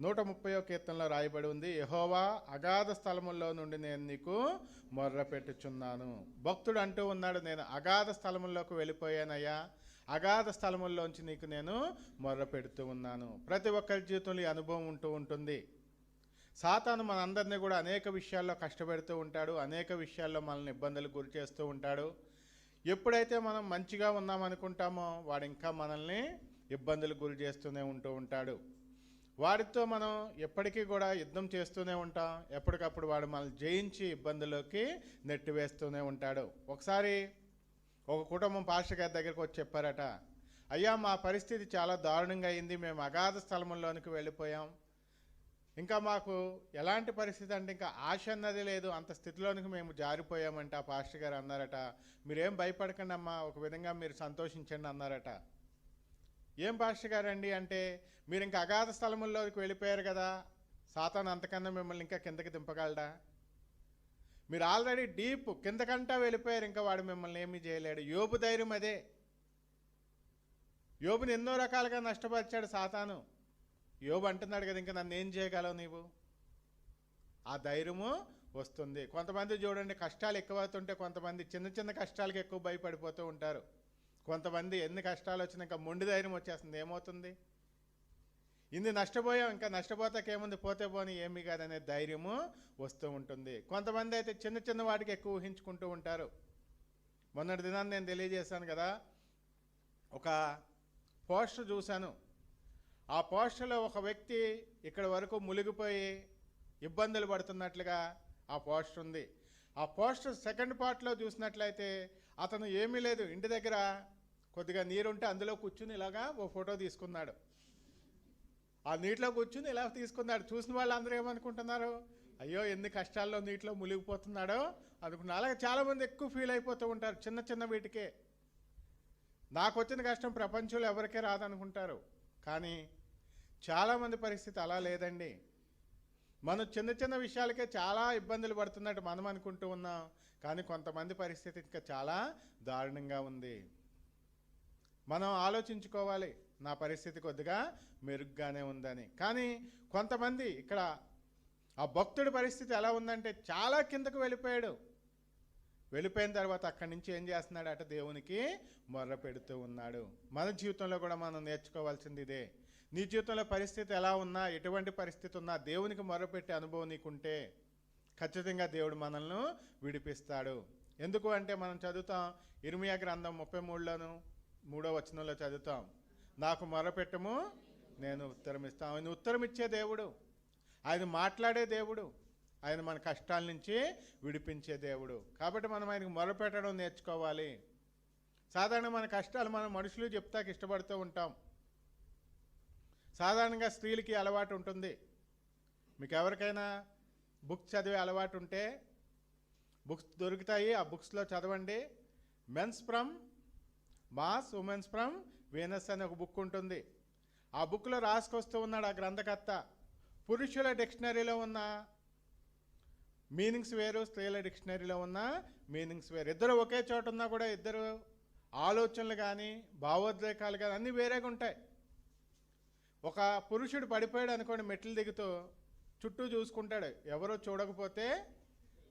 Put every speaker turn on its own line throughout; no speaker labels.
నూట ముప్పయో కీర్తనలో రాయబడి ఉంది యహోవా అగాధ స్థలముల్లో నుండి నేను నీకు మొర్ర పెట్టుచున్నాను. భక్తుడు అంటూ ఉన్నాడు నేను అగాధ స్థలముల్లోకి వెళ్ళిపోయానయ్యా. అగాధ స్థలముల్లోంచి నీకు నేను మొర్ర పెడుతూ ఉన్నాను. ప్రతి ఒక్కరి జీవితంలో ఈ అనుభవం ఉంటూ ఉంటుంది. సాతాను మనందరినీ కూడా అనేక విషయాల్లో కష్టపెడుతూ ఉంటాడు అనేక విషయాల్లో మనల్ని ఇబ్బందులకు గురి చేస్తూ ఉంటాడు. ఎప్పుడైతే మనం మంచిగా ఉన్నామనుకుంటామో వాడు ఇంకా మనల్ని ఇబ్బందులకు గురి చేస్తూనే ఉంటూ ఉంటాడు. వారితో మనం ఎప్పటికీ కూడా యుద్ధం చేస్తూనే ఉంటాం. ఎప్పటికప్పుడు వాడు మనల్ని జయించి ఇబ్బందుల్లోకి నెట్టివేస్తూనే ఉంటాడు. ఒకసారి ఒక కుటుంబం పాస్టర్ గారి దగ్గరికి వచ్చి చెప్పారట అయ్యా మా పరిస్థితి చాలా దారుణంగా అయింది. మేము అగాధ స్థలముల్లోనికి వెళ్ళిపోయాం. ఇంకా మాకు ఎలాంటి పరిస్థితి అంటే ఇంకా ఆశ అన్నది లేదు. అంత స్థితిలోనికి మేము జారిపోయామంట. ఆ పాస్టర్ గారు అన్నారట మీరేం భయపడకండి అమ్మా ఒక విధంగా మీరు సంతోషించండి అన్నారట. ఏం పాస్టర్ గారండి అంటే మీరు ఇంకా అగాధ స్థలముల్లోకి వెళ్ళిపోయారు కదా సాతాను అంతకన్నా మిమ్మల్ని ఇంకా కిందకి దింపగలడా? మీరు ఆల్రెడీ డీప్ కిందకంటా వెళ్ళిపోయారు ఇంకా వాడు మిమ్మల్ని ఏమీ చేయలేడు. యోబు ధైర్యం అదే. యోబుని ఎన్నో రకాలుగా నష్టపరిచాడు సాతాను. యోబు అంటున్నాడు కదా ఇంకా నన్ను ఏం చేయగలవు నీవు? ఆ ధైర్యము వస్తుంది. కొంతమంది చూడండి కష్టాలు ఎక్కువ అవుతుంటే కొంతమంది చిన్న చిన్న కష్టాలకు ఎక్కువ భయపడిపోతూ ఉంటారు. కొంతమంది ఎన్ని కష్టాలు వచ్చినా ఇంకా మొండి ధైర్యం వచ్చేస్తుంది. ఏమవుతుంది? ఇన్ని నష్టపోయాం ఇంకా నష్టపోతాకేముంది పోతే పోని ఏమీ కాదనే ధైర్యము వస్తూ ఉంటుంది. కొంతమంది అయితే చిన్న చిన్న వాటికి ఎక్కువ ఊహించుకుంటూ ఉంటారు. మొన్నటి దినాన్ని నేను తెలియజేశాను కదా ఒక పోస్టర్ చూశాను. ఆ పోస్టర్లో ఒక వ్యక్తి ఇక్కడ వరకు మునిగిపోయి ఇబ్బందులు పడుతున్నట్లుగా ఆ పోస్టర్ ఉంది. ఆ పోస్టర్ సెకండ్ పార్ట్లో చూసినట్లయితే అతను ఏమీ లేదు. ఇంటి దగ్గర కొద్దిగా నీరుంటే అందులో కూర్చుని ఇలాగా ఓ ఫోటో తీసుకున్నాడు. ఆ నీటిలో కూర్చుని ఇలా తీసుకున్నాడు. చూసిన వాళ్ళు అందరూ ఏమనుకుంటున్నారు? అయ్యో ఎన్ని కష్టాల్లో నీటిలో మునిగిపోతున్నాడో. అనుకున్నా అలాగే చాలామంది ఎక్కువ ఫీల్ అయిపోతూ ఉంటారు చిన్న చిన్న వీటికే. నాకు వచ్చిన కష్టం ప్రపంచంలో ఎవరికే రాదనుకుంటారు. కానీ చాలామంది పరిస్థితి అలా లేదండి. మనం చిన్న చిన్న విషయాలకే చాలా ఇబ్బందులు పడుతున్నట్టు మనం అనుకుంటూ ఉన్నాం. కానీ కొంతమంది పరిస్థితి ఇంకా చాలా దారుణంగా ఉంది. మనం ఆలోచించుకోవాలి. నా పరిస్థితి కొద్దిగా మెరుగ్గానే ఉందని. కానీ కొంతమంది ఇక్కడ ఆ భక్తుడి పరిస్థితి ఎలా ఉందంటే చాలా కిందకు వెళ్ళిపోయాడు. వెళ్ళిపోయిన తర్వాత అక్కడి నుంచి ఏం చేస్తున్నాడు? అట దేవునికి మొర్ర పెడుతూ ఉన్నాడు. మన జీవితంలో కూడా మనం నేర్చుకోవాల్సింది ఇదే. నీ జీవితంలో పరిస్థితి ఎలా ఉన్నా ఎటువంటి పరిస్థితి ఉన్నా దేవునికి మొర్రపెట్టే అనుభవం నీకుంటే ఖచ్చితంగా దేవుడు మనల్ని విడిపిస్తాడు. ఎందుకు అంటే మనం చదువుతాం ఇర్మియా గ్రంథం ముప్పై మూడులోను మూడో వచనంలో చదువుతాం. నాకు మొరపెట్టము నేను ఉత్తరం ఇస్తాను ఆయన ఉత్తరం ఇచ్చే దేవుడు. ఆయన మాట్లాడే దేవుడు. ఆయన మన కష్టాల నుంచి విడిపించే దేవుడు. కాబట్టి మనం ఆయనకు మొరపెట్టడం నేర్చుకోవాలి. సాధారణ మన కష్టాలు మనం మనుషులు చెప్తాకి ఇష్టపడుతూ ఉంటాం. సాధారణంగా స్త్రీలకి అలవాటు ఉంటుంది. మీకు ఎవరికైనా బుక్స్ చదివే అలవాటు ఉంటే బుక్స్ దొరుకుతాయి ఆ బుక్స్లో చదవండి. Men's from Mars women's from Venus అనే ఒక బుక్ ఉంటుంది. ఆ బుక్లో రాసుకొస్తూ ఉన్నాడు ఆ గ్రంథకర్త. పురుషుల డిక్షనరీలో ఉన్న మీనింగ్స్ వేరు స్త్రీల డిక్షనరీలో ఉన్న మీనింగ్స్ వేరు. ఇద్దరు ఒకే చోట ఉన్నా కూడా ఇద్దరు ఆలోచనలు కానీ భావోద్రేకాలు కానీ అన్నీ వేరేగా ఉంటాయి. ఒక పురుషుడు పడిపోయాడు అనుకోండి మెట్లు దిగుతూ చుట్టూ చూసుకుంటాడు. ఎవరో చూడకపోతే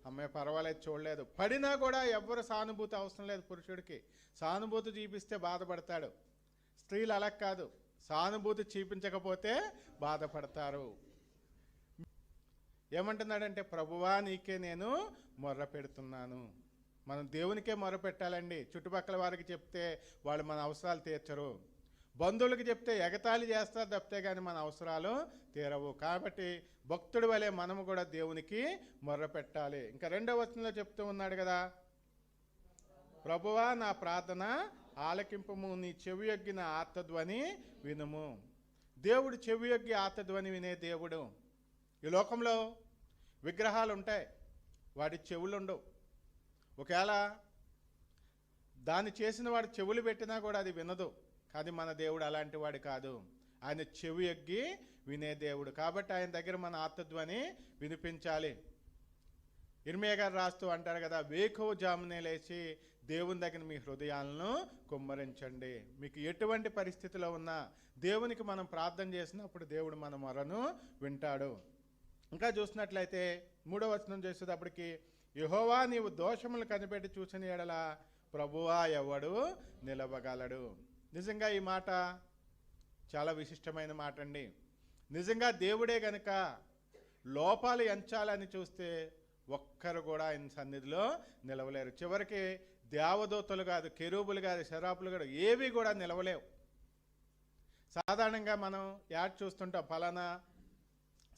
అమ్మాయి పర్వాలేదు చూడలేదు. పడినా కూడా ఎవ్వరు సానుభూతి అవసరం లేదు పురుషుడికి. సానుభూతి చూపిస్తే బాధపడతాడు. స్త్రీలు అలా కాదు. సానుభూతి చూపించకపోతే బాధపడతారు. ఏమంటున్నాడంటే ప్రభువా నీకే నేను మొర్ర పెడుతున్నాను. మనం దేవునికే మొర్ర పెట్టాలండి. చుట్టుపక్కల వారికి చెప్తే వాళ్ళు మన అవసరాలు తీర్చరు. బంధువులకు చెప్తే ఎగతాళి చేస్తారు తప్పితే కానీ మన అవసరాలు తీరవు. కాబట్టి భక్తుడి వలె మనము కూడా దేవునికి మొర్ర పెట్టాలి. ఇంకా రెండవ వచనంలో చెప్తూ ఉన్నాడు కదా ప్రభువా నా ప్రార్థన ఆలకింపము నీ చెవి యొగ్గిన ఆర్తధ్వని వినుము. దేవుడు చెవి యొగ్గి ఆర్తధ్వని వినే దేవుడు. ఈ లోకంలో విగ్రహాలు ఉంటాయి వాటి చెవులు ఉండవు. ఒకవేళ దాన్ని చేసిన వాడు చెవులు పెట్టినా కూడా అది వినదు. కానీ మన దేవుడు అలాంటి వాడు కాదు. ఆయన చెవి ఎగ్గి వినే దేవుడు. కాబట్టి ఆయన దగ్గర మన ఆత్మధ్వని వినిపించాలి. ఇర్మియా గారు రాస్తూ అంటారు కదా వేకువ జామునే లేచి దేవుని దగ్గర మీ హృదయాలను కుమ్మరించండి. మీకు ఎటువంటి పరిస్థితిలో ఉన్నా దేవునికి మనం ప్రార్థన చేసినప్పుడు దేవుడు మన మొరను వింటాడు. ఇంకా చూసినట్లయితే మూడో వచనం చేసేటప్పటికి యహోవా నీవు దోషములు కనిపెట్టి చూసిన ఎడల ప్రభువా ఎవడు నిలవగలడు నిజంగా ఈ మాట చాలా విశిష్టమైన మాట అండి నిజంగా దేవుడే గనక లోపాలు ఎంచాలని చూస్తే ఒక్కరు కూడా ఆయన సన్నిధిలో నిలవలేరు. చివరికి దేవదూతలు కాదు కెరూబులు కాదు శరాపులు కాదు ఏవి కూడా నిలవలేవు. సాధారణంగా మనం యాడ్ చూస్తుంటాం ఫలానా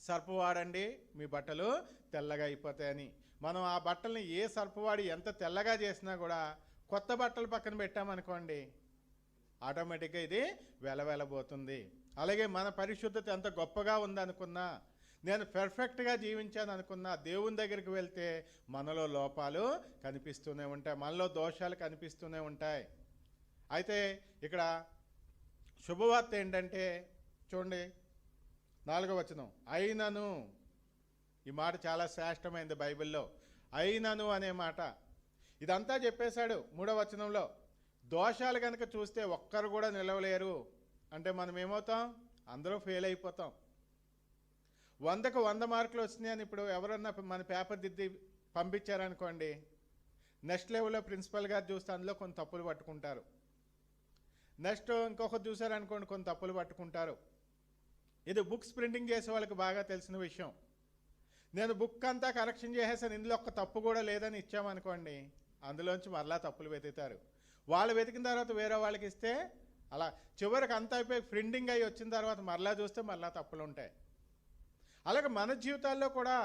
సర్పవాడండి మీ బట్టలు తెల్లగా అయిపోతాయని. మనం ఆ బట్టల్ని ఏ సర్పవాడి ఎంత తెల్లగా చేసినా కూడా కొత్త బట్టలు పక్కన పెట్టామనుకోండి ఆటోమేటిక్గా ఇది వెలవెలబోతుంది. అలాగే మన పరిశుద్ధత ఎంత గొప్పగా ఉందనుకున్నా నేను పెర్ఫెక్ట్గా జీవించాను అనుకున్నా దేవుని దగ్గరికి వెళ్తే మనలో లోపాలు కనిపిస్తూనే ఉంటాయి మనలో దోషాలు కనిపిస్తూనే ఉంటాయి. అయితే ఇక్కడ శుభవార్త ఏంటంటే చూడండి నాలుగో వచనం. అయినను ఈ మాట చాలా శ్రేష్టమైంది బైబిల్లో. అయినను అనే మాట. ఇదంతా చెప్పేశాడు మూడో వచనంలో. దోషాలు కనుక చూస్తే ఒక్కరు కూడా నిలవలేరు. అంటే మనం ఏమవుతాం? అందరూ ఫెయిల్ అయిపోతాం. వందకు వంద మార్కులు వచ్చినాయని ఇప్పుడు ఎవరన్నా మన పేపర్ దిద్ది పంపించారనుకోండి నెక్స్ట్ లెవెల్లో ప్రిన్సిపల్ గారు చూస్తే అందులో కొన్ని తప్పులు పట్టుకుంటారు. నెక్స్ట్ ఇంకొకరు చూసారనుకోండి కొన్ని తప్పులు పట్టుకుంటారు. ఇది బుక్స్ ప్రింటింగ్ చేసే వాళ్ళకి బాగా తెలిసిన విషయం. నేను బుక్ అంతా కరెక్షన్ చేసేసాను ఇందులో ఒక్క తప్పు కూడా లేదని ఇచ్చామనుకోండి అందులోంచి మరలా తప్పులు వెతుకుతారు. వాళ్ళు వెతికిన తర్వాత వేరే వాళ్ళకి ఇస్తే అలా చివరికి అంత అయిపోయి ఫ్రెండింగ్ అయ్యి వచ్చిన తర్వాత మరలా చూస్తే మరలా తప్పులు ఉంటాయి. అలాగే మన జీవితాల్లో కూడా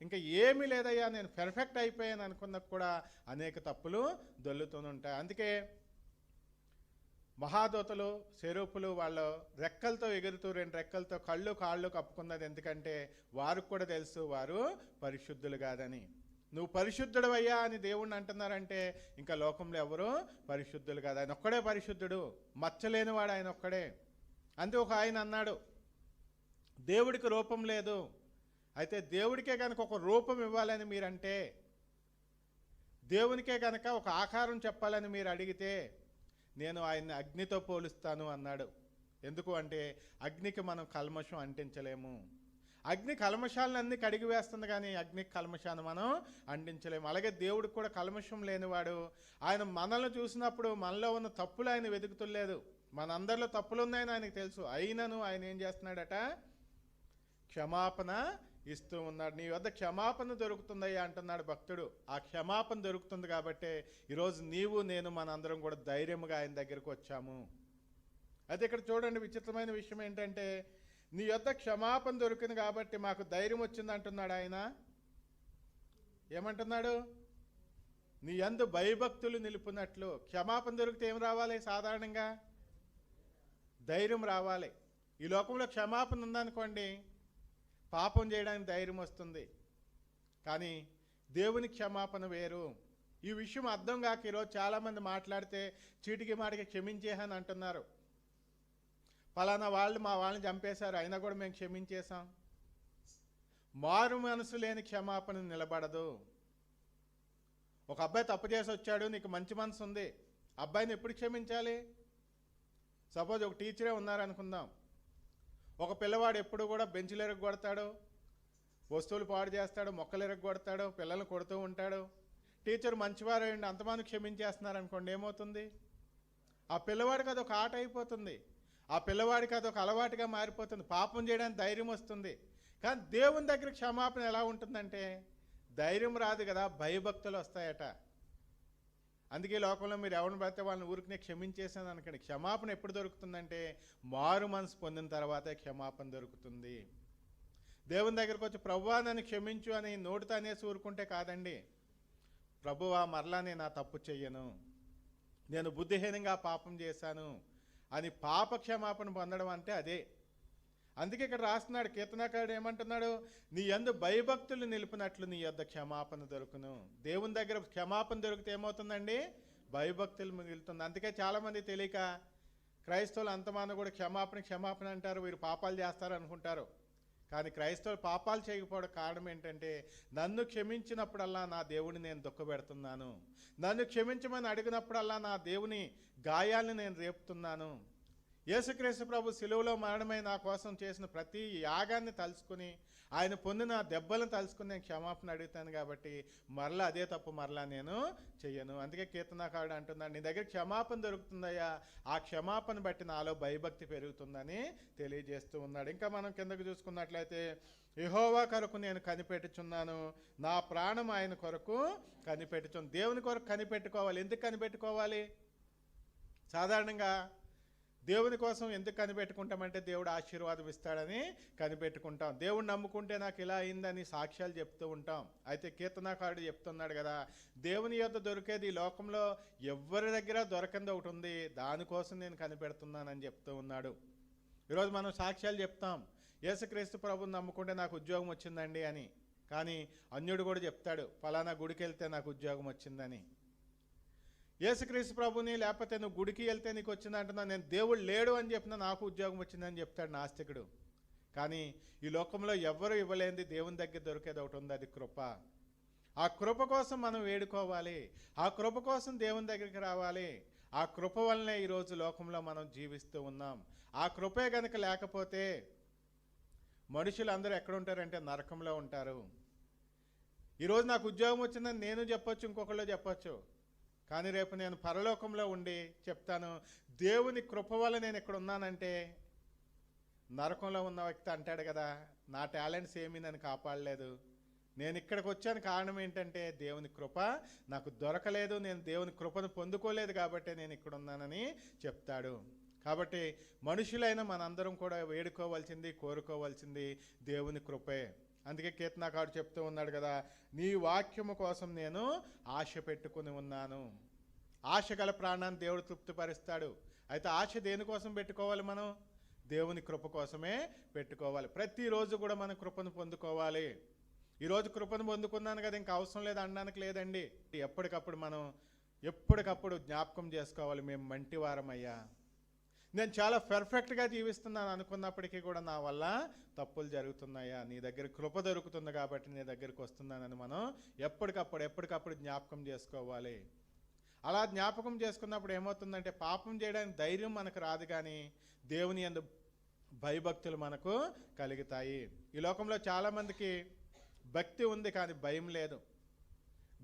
ఇంకా ఏమీ లేదయ్యా నేను పెర్ఫెక్ట్ అయిపోయాను అనుకున్న కూడా అనేక తప్పులు దొల్లుతూనే ఉంటాయి. అందుకే మహాదోతలు సెరూపులు వాళ్ళు రెక్కలతో ఎగురుతూ రెండు రెక్కలతో కళ్ళు కాళ్ళు కప్పుకున్నది ఎందుకంటే వారు కూడా తెలుసు వారు పరిశుద్ధులు కాదని. నువ్వు పరిశుద్ధుడవయ్యా అని దేవుణ్ణి అంటున్నారంటే ఇంకా లోకంలో ఎవరు పరిశుద్ధులు కాదు. ఆయన ఒక్కడే పరిశుద్ధుడు. మచ్చలేనివాడు ఆయన ఒక్కడే. అంతే ఒక ఆయన అన్నాడు దేవుడికి రూపం లేదు. అయితే దేవుడికే కనుక ఒక రూపం ఇవ్వాలని మీరంటే దేవునికే కనుక ఒక ఆకారం చెప్పాలని మీరు అడిగితే నేను ఆయన్ని అగ్నితో పోలుస్తాను అన్నాడు. ఎందుకు అంటే అగ్నికి మనం కల్మషం అంటించలేము. అగ్ని కల్మషాలన్నీ కడిగి వేస్తుంది కానీ అగ్ని కల్మషాన్ని మనం అంటించలేము. అలాగే దేవుడికి కూడా కల్మషం లేనివాడు. ఆయన మనల్ని చూసినప్పుడు మనలో ఉన్న తప్పులు ఆయన వెతుకుతులేదు. మనందరిలో తప్పులు ఉన్నాయని ఆయనకు తెలుసు. అయినను ఆయన ఏం చేస్తున్నాడట? క్షమాపణ ఇస్తూ ఉన్నాడు. నీ వద్ద క్షమాపణ దొరుకుతుందయ్యా అంటున్నాడు భక్తుడు. ఆ క్షమాపణ దొరుకుతుంది కాబట్టి ఈరోజు నీవు నేను మనందరం కూడా ధైర్యముగా ఆయన దగ్గరకు వచ్చాము. అయితే ఇక్కడ చూడండి విచిత్రమైన విషయం ఏంటంటే నీ యొద్ద క్షమాపణ దొరికింది కాబట్టి మాకు ధైర్యం వచ్చింది అంటున్నాడు ఆయన. ఏమంటున్నాడు? నీ అందు భయభక్తులు నిలుపునట్లు. క్షమాపణ దొరికితే ఏం రావాలి సాధారణంగా? ధైర్యం రావాలి. ఈ లోకంలో క్షమాపణ ఉందనుకోండి పాపం చేయడానికి ధైర్యం వస్తుంది. కానీ దేవుని క్షమాపణ వేరు. ఈ విషయం అర్థం కాక ఈరోజు చాలామంది మాట్లాడితే చీటికి మాటికి క్షమించేహని అంటున్నారు. ఫలానా వాళ్ళు మా వాళ్ళని చంపేశారు అయినా కూడా మేము క్షమించేశాం. మారు మనసు లేని క్షమాపణ నిలబడదు. ఒక అబ్బాయి తప్పు చేసి వచ్చాడు నీకు మంచి మనసు ఉంది అబ్బాయిని ఎప్పుడు క్షమించాలి? సపోజ్ ఒక టీచరే ఉన్నారనుకుందాం. ఒక పిల్లవాడు ఎప్పుడు కూడా బెంచ్లు ఎరగొడతాడు వస్తువులు పాడు చేస్తాడు మొక్కలు ఎరగొడతాడు పిల్లల్ని కొడుతూ ఉంటాడు. టీచర్ మంచివారు అండి అంతమంది క్షమించేస్తున్నారు అనుకోండి ఏమవుతుంది? ఆ పిల్లవాడికి అది ఒక ఆట అయిపోతుంది. ఆ పిల్లవాడికి అదొక అలవాటుగా మారిపోతుంది. పాపం చేయడానికి ధైర్యం వస్తుంది. కానీ దేవుని దగ్గర క్షమాపణ ఎలా ఉంటుందంటే ధైర్యం రాదు కదా భయభక్తులు వస్తాయట. అందుకే లోకంలో మీరు ఎవరిని పడితే వాళ్ళని ఊరికినే క్షమించేసాను అనుకోండి. క్షమాపణ ఎప్పుడు దొరుకుతుందంటే మారు మనసు పొందిన తర్వాతే క్షమాపణ దొరుకుతుంది. దేవుని దగ్గరకు వచ్చి ప్రభువా నన్ను క్షమించు అని నోటితో అనేసి ఊరుకుంటే కాదండి. ప్రభువా మరలా నేను నా తప్పు చెయ్యను. నేను బుద్ధిహీనంగా పాపం చేశాను. అది పాప క్షమాపణ పొందడం అంటే అదే. అందుకే ఇక్కడ రాస్తున్నాడు కీర్తనకారుడు ఏమంటున్నాడు? నీ ఎందు భయభక్తులు నిలిపినట్లు నీ యొద్ద క్షమాపణ దొరుకును. దేవుని దగ్గర క్షమాపణ దొరికితే ఏమవుతుందండి? భయభక్తులు మిగులుతుంది. అందుకే చాలామంది తెలియక క్రైస్తవులు అంతమాన కూడా క్షమాపణ క్షమాపణ అంటారు వీరు పాపాలు చేస్తారు అనుకుంటారు కానీ క్రైస్తవులు పాపాలు చేయకపోవడం కారణం ఏంటంటే నన్ను క్షమించినప్పుడల్లా నా దేవుని నేను దుఃఖపెడుతున్నాను. నన్ను క్షమించమని అడిగినప్పుడల్లా నా దేవుని గాయాల్ని నేను రేపుతున్నాను. యేసుక్రీస్తు ప్రభు శిలువలో మరణమై నా కోసం చేసిన ప్రతి యాగాన్ని తలుచుకుని ఆయన పొందిన దెబ్బలను తలుచుకుని నేను క్షమాపణ అడుగుతాను కాబట్టి మరలా అదే తప్పు మరలా నేను చెయ్యను. అందుకే కీర్తనాకారుడు అంటున్నాడు నీ దగ్గర క్షమాపణ దొరుకుతుందయ్యా. ఆ క్షమాపణ బట్టి నాలో భయభక్తి పెరుగుతుందని తెలియజేస్తూ ఉన్నాడు. ఇంకా మనం కిందకు చూసుకున్నట్లయితే యహోవా కొరకు నేను కనిపెట్టుచున్నాను. నా ప్రాణం ఆయన కొరకు కనిపెట్టుచున్నాను దేవుని కొరకు కనిపెట్టుకోవాలి. ఎందుకు కనిపెట్టుకోవాలి? సాధారణంగా దేవుని కోసం ఎందుకు కనిపెట్టుకుంటామంటే దేవుడు ఆశీర్వాదం ఇస్తాడని కనిపెట్టుకుంటాం. దేవుడు నమ్ముకుంటే నాకు ఇలా అయిందని సాక్ష్యాలు చెప్తూ ఉంటాం. అయితే కీర్తనాకారుడు చెప్తున్నాడు కదా దేవుని యొక్క దొరికేది ఈ లోకంలో ఎవరి దగ్గర దొరకంది ఒకటి ఉంది దానికోసం నేను కనిపెడుతున్నానని చెప్తూ ఉన్నాడు. ఈరోజు మనం సాక్ష్యాలు చెప్తాం. యేసుక్రీస్తు ప్రభుని నమ్ముకుంటే నాకు ఉద్యోగం వచ్చిందండి అని. కానీ అన్యుడు కూడా చెప్తాడు ఫలానా గుడికి వెళ్తే నాకు ఉద్యోగం వచ్చిందని. యేసుక్రీస్తు ప్రభుని లేకపోతే నువ్వు గుడికి వెళ్తే నీకు వచ్చింది అంటున్నా నేను దేవుడు లేడు అని చెప్పినా నాకు ఉద్యోగం వచ్చిందని చెప్తాడు నాస్తికుడు. కానీ ఈ లోకంలో ఎవ్వరూ ఇవ్వలేనిది దేవుని దగ్గర దొరికేది ఒకటి ఉంది అది కృప. ఆ కృప కోసం మనం వేడుకోవాలి. ఆ కృప కోసం దేవుని దగ్గరికి రావాలి. ఆ కృప వల్లనే ఈరోజు లోకంలో మనం జీవిస్తూ ఉన్నాం. ఆ కృపే గనుక లేకపోతే మనుషులు అందరూ ఎక్కడ ఉంటారంటే నరకంలో ఉంటారు. ఈరోజు నాకు ఉద్యోగం వచ్చిందని నేను చెప్పొచ్చు ఇంకొకళ్ళు చెప్పొచ్చు. కానీ రేపు నేను పరలోకంలో ఉండి చెప్తాను దేవుని కృప వల్ల నేను ఇక్కడ ఉన్నానంటే నరకంలో ఉన్న వ్యక్తి అంటాడు కదా నా టాలెంట్స్ ఏమీ నన్ను కాపాడలేదు. నేను ఇక్కడికి వచ్చాను కారణం ఏంటంటే దేవుని కృప నాకు దొరకలేదు నేను దేవుని కృపను పొందుకోలేదు కాబట్టి నేను ఇక్కడ ఉన్నానని చెప్తాడు. కాబట్టి మనుషులైన మనందరం కూడా వేడుకోవాల్సింది కోరుకోవాల్సింది దేవుని కృపే. అందుకే కీర్తనాకాడు చెప్తూ ఉన్నాడు కదా నీ వాక్యము కోసం నేను ఆశ పెట్టుకుని ఉన్నాను. ఆశ గల ప్రాణాన్ని దేవుడు తృప్తిపరుస్తాడు. అయితే ఆశ దేనికోసం పెట్టుకోవాలి మనం? దేవుని కృప కోసమే పెట్టుకోవాలి. ప్రతిరోజు కూడా మనం కృపను పొందుకోవాలి. ఈరోజు కృపను పొందుకున్నాను కదా ఇంకా అవసరం లేదు అనడానికి లేదండి. ఎప్పటికప్పుడు మనం ఎప్పటికప్పుడు జ్ఞాపకం చేసుకోవాలి మేము మంటివారం అయ్యా నేను చాలా పెర్ఫెక్ట్గా జీవిస్తున్నాను అనుకున్నప్పటికీ కూడా నా వల్ల తప్పులు జరుగుతున్నాయా? నీ దగ్గర కృప దొరుకుతుంది కాబట్టి నీ దగ్గరికి వస్తున్నానని మనం ఎప్పటికప్పుడు ఎప్పటికప్పుడు జ్ఞాపకం చేసుకోవాలి. అలా జ్ఞాపకం చేసుకున్నప్పుడు ఏమవుతుందంటే పాపం చేయడానికి ధైర్యం మనకు రాదు కానీ దేవుని ఎందు భయభక్తులు మనకు కలుగుతాయి. ఈ లోకంలో చాలామందికి భక్తి ఉంది కానీ భయం లేదు.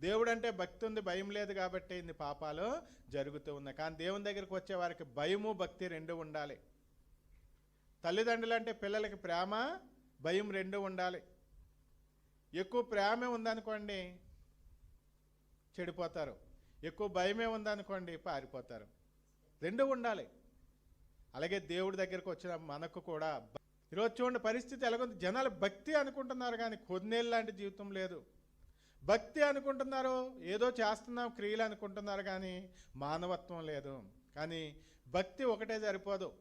దేవుడు అంటే భక్తి ఉంది భయం లేదు కాబట్టి ఇన్ని పాపాలు జరుగుతూ ఉన్నాయి. కానీ దేవుని దగ్గరికి వచ్చే వారికి భయము భక్తి రెండు ఉండాలి. తల్లిదండ్రులు అంటే పిల్లలకి ప్రేమ భయం రెండు ఉండాలి. ఎక్కువ ప్రేమే ఉందనుకోండి చెడిపోతారు. ఎక్కువ భయమే ఉందనుకోండి పారిపోతారు. రెండు ఉండాలి. అలాగే దేవుడి దగ్గరకు వచ్చిన మనకు కూడా ఈరోజు చూడండి పరిస్థితి ఎలాగుంది? జనాలు భక్తి అనుకుంటున్నారు కానీ కొన్నేళ్ళ లాంటి జీవితం లేదు. భక్తి అనుకుంటున్నారు ఏదో చేస్తున్నాం క్రియలు అనుకుంటున్నారు కానీ మానవత్వం లేదు. కానీ భక్తి ఒకటే సరిపోదు.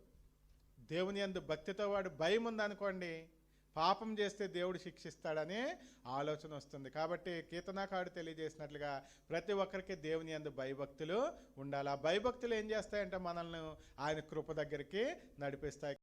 దేవుని యందు భక్తితో వాడు భయం ఉందనుకోండి పాపం చేస్తే దేవుడు శిక్షిస్తాడనే ఆలోచన వస్తుంది. కాబట్టి కీర్తనాకాడు తెలియజేసినట్లుగా ప్రతి ఒక్కరికి దేవుని యందు భయభక్తులు ఉండాలి. ఆ భయభక్తులు ఏం చేస్తాయంటే మనల్ని ఆయన కృప దగ్గరికి నడిపిస్తాయి.